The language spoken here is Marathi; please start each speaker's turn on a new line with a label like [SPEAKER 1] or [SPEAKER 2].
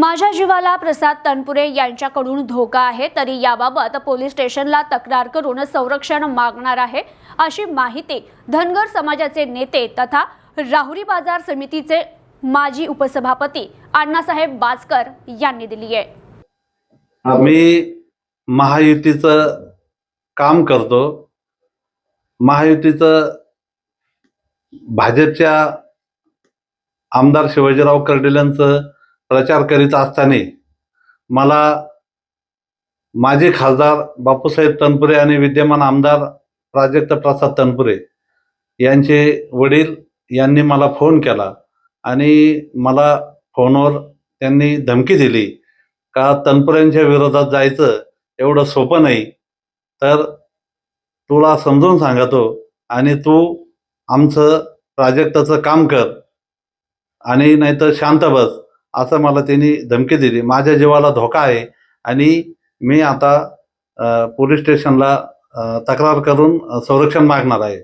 [SPEAKER 1] माझ्या जीवाला प्रसाद तनपुरे यांच्याकडून धोका आहे तरी याबाबत पोलीस स्टेशनला तक्रार करून संरक्षण मागणार आहे अशी माहिती धनगर समाजाचे नेते तथा राहुरी बाजार समितीचे माजी उपसभापती अण्णासाहेब बाजकर यांनी दिली आहे.
[SPEAKER 2] आम्ही महायुतीचं काम करतो. महायुतीचं भाजपच्या आमदार शिवाजीराव कर्डिलांचं प्रचार करीत असताना मला माजी खासदार बापूसाहेब तनपुरे आणि विद्यमान आमदार प्राजक्त प्रसाद तनपुरे यांचे वडील यांनी मला फोन केला आणि मला फोनवर त्यांनी धमकी दिली का तनपुऱ्यांच्या विरोधात जायचं एवढं सोपं नाही तर तुला समजून सांगतो आणि तू आमचं प्राजक्ताचं काम कर आणि नाहीतर शांत बस. असं मला त्यांनी धमकी दिली. माझ्या जीवाला धोका आहे आणि मी आता पोलीस स्टेशनला तक्रार करून संरक्षण मागणार आहे.